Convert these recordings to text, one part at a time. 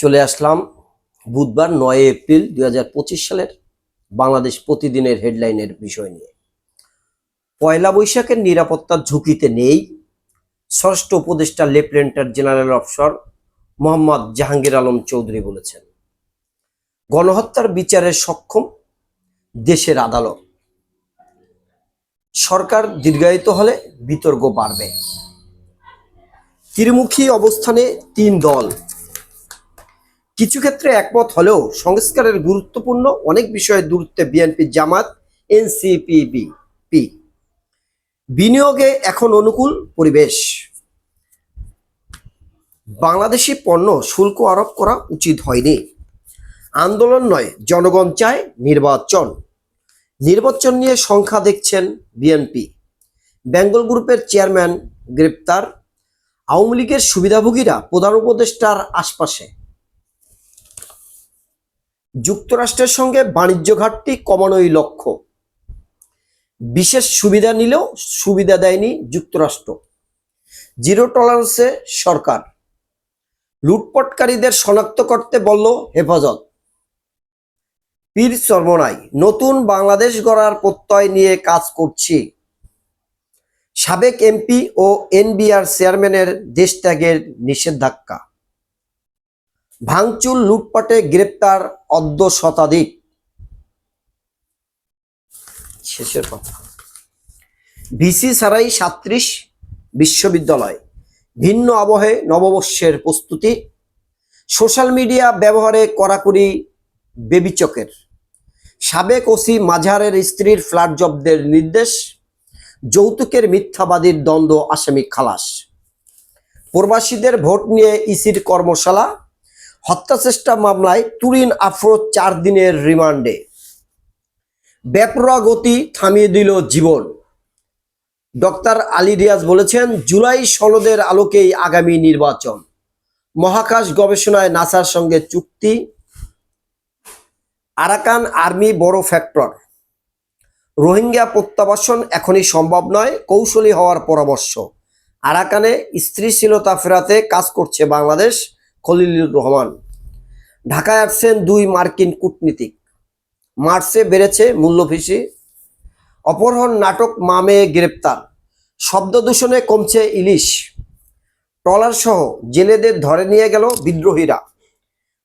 চলে আসলাম বুধবার নয় এপ্রিল দুই হাজার পঁচিশ সালের বাংলাদেশ প্রতিদিনের হেডলাইনের বিষয় নিয়ে। পয়লা বৈশাখের নিরাপত্তার ঝুঁকিতে নেই ষষ্ঠ উপদেষ্টা lieutenant general officer Mohammad Jahangir Alam Chowdhury বলেছেন, গণহত্যার বিচারে সক্ষম দেশের আদালত। সরকার দীর্ঘায়িত হলে বিতর্ক বাড়বে। ত্রিমুখী অবস্থানে তিন দল কিছু ক্ষেত্রে একমত হলেও সংস্কারের গুরুত্বপূর্ণ অনেক বিষয়ে দূরত্বে বিএনপি জামাত, এনসিপিবি, পি। বিনিয়োগে এখন অনুকূল পরিবেশ। বাংলাদেশি পণ্য শুল্ক আরোপ করা উচিত হয়নি। আন্দোলন নয়, জনগণ চায় নির্বাচন। নির্বাচন নিয়ে সংখ্যা দেখছেন বিএনপি। বেঙ্গল গ্রুপের চেয়ারম্যান গ্রেপ্তার। আওয়ামী লীগের সুবিধাভোগীরা প্রধান উপদেষ্টার আশপাশে। যুক্তরাষ্ট্রের সঙ্গে বাণিজ্য ঘাটতি কমানোই লক্ষ্য। বিশেষ সুবিধা নিলেও সুবিধা দেয়নি যুক্তরাষ্ট্র। জিরো টলারেন্সে সরকার। লুটপটকারীদের শনাক্ত করতে বলল হেফাজত। পীর চর্মনাই, নতুন বাংলাদেশ গড়ার প্রত্যয় নিয়ে কাজ করছি। সাবেক এমপি ও এনবিআর চেয়ারম্যানের দেশ ত্যাগের নিষেধাজ্ঞা। ভাঙচুর লুটপাটে গ্রেপ্তার অর্ধ শতাধিক। শেষের কথা। ভিসি ছাড়াই সাত্রিশ বিশ্ববিদ্যালয়। ভিন্ন আবহে নববর্ষের প্রস্তুতি। সোশ্যাল মিডিয়া ব্যবহারে কড়াকড়ি বেবিচকের। সাবেক ওসি মাঝারের স্ত্রীর ফ্ল্যাট জব্দের নির্দেশ। যৌতুকের মিথ্যাবাদীর দ্বন্দ্ব, আসামি খালাস। প্রবাসীদের ভোট নিয়ে ইসির কর্মশালা। হত্যাচেষ্টা মামলায় তুরিন আফরোজ চার দিনের রিমান্ডে। বেপরোয়া গতি থামিয়ে দিল জীবন। ডক্টর আলী রিয়াজ বলেছেন, জুলাই সনদের আলোকেই আগামী নির্বাচন। মহাকাশ গবেষণায় নাসার সঙ্গে চুক্তি। আরাকান আর্মি বড় ফ্যাক্টর। রোহিঙ্গা প্রত্যাবাসন এখনই সম্ভব নয়, কৌশলী হওয়ার পরামর্শ। আরাকানে স্ত্রীশীলতা ফেরাতে কাজ করছে বাংলাদেশ, খলিলুর রহমান। ঢাকায় আসছেন দুই মার্কিন কূটনীতিক। মার্চে বেড়েছে মূল্যফিসি অপহরণ নাটক মামে গ্রেপ্তার। শব্দ দূষণে কমছে ইলিশ। ট্রলার সহ জেলেদের ধরে নিয়ে গেল বিদ্রোহীরা।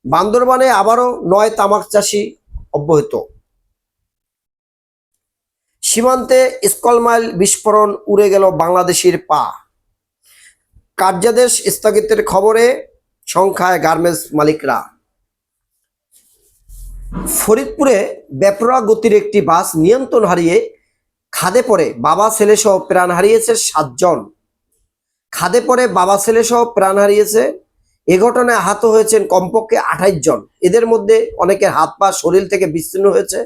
বান্দরবানে আবারও নয় তামাক চাষি অব্যাহত। সীমান্তে স্কলমাইল বিস্ফোরণ উড়ে গেল বাংলাদেশের পা। কার্যাদেশ স্থগিতের খবরে সংখ্যায় গার্মেন্টস মালিকরা। ফরিদপুরে বেপরোয়া গতির একটি বাস নিয়ন্ত্রণ হারিয়ে খাদে পড়ে বাবা, ছেলে সহ প্রাণ হারিয়েছে সাতজন। খাদে পড়ে বাবা, ছেলে সহ প্রাণ হারিয়েছে। এ ঘটনায় আহত হয়েছেন কমপক্ষে আঠাইশ জন। এদের মধ্যে অনেকের হাত পা, শরীর থেকে বিচ্ছিন্ন হয়েছে।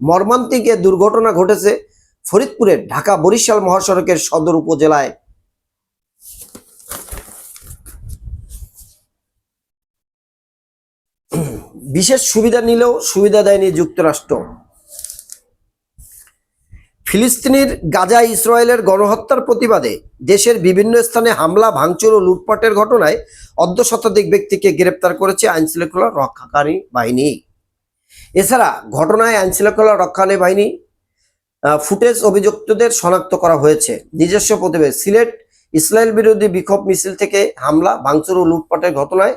মর্মান্তিক দুর্ঘটনা ঘটেছে ফরিদপুরের ঢাকা বরিশাল মহাসড়কের সদর উপজেলায়। বিশেষ সুবিধা নিলেও সুবিধা দেয়নি যুক্তরাষ্ট্র। ফিলিস্তিনির গাজা ইসরায়েলের গণহত্যার প্রতিবাদে দেশের বিভিন্ন স্থানে হামলা, ভাঙচুর ও লুটপাটের ঘটনায় অর্ধ শতাধিক ব্যক্তিকে গ্রেপ্তার করেছে আইনশৃঙ্খলা রক্ষাকারী বাহিনী। এছাড়া ঘটনায় আইনশৃঙ্খলা রক্ষাকারী বাহিনী ফুটেজ অভিযুক্তদের শনাক্ত করা হয়েছে। নিজস্ব প্রতিবেদ সিলেট ইসরায়েল বিরোধী বিক্ষোভ মিছিল থেকে হামলা, ভাঙচুর ও লুটপাটের ঘটনায়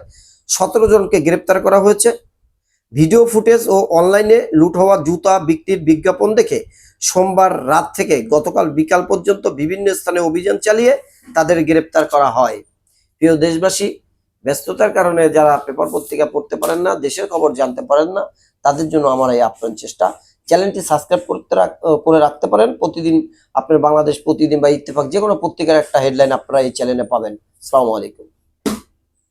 সতেরো জনকে গ্রেপ্তার করা হয়েছে। ভিডিও ফুটেজ ও অনলাইনে লুট হওয়া জুতা বিক্রির বিজ্ঞাপন দেখে সোমবার রাত থেকে গতকাল বিকাল পর্যন্ত বিভিন্ন স্থানে অভিযান চালিয়ে তাদের গ্রেপ্তার করা হয়। প্রিয় দেশবাসী, ব্যস্ততার কারণে যারা পেপার পত্রিকা পড়তে পারেন না, দেশের খবর জানতে পারেন না, তাদের জন্য আমার এই আপ্রাণ চেষ্টা। চ্যানেলটি সাবস্ক্রাইব করতে করে রাখতে পারেন। প্রতিদিন আপনার বাংলাদেশ প্রতিদিন বা ইত্তেফাক যে কোনো পত্রিকার একটা হেডলাইন আপনারা এই চ্যানেলে পাবেন। আসসালামু আলাইকুম।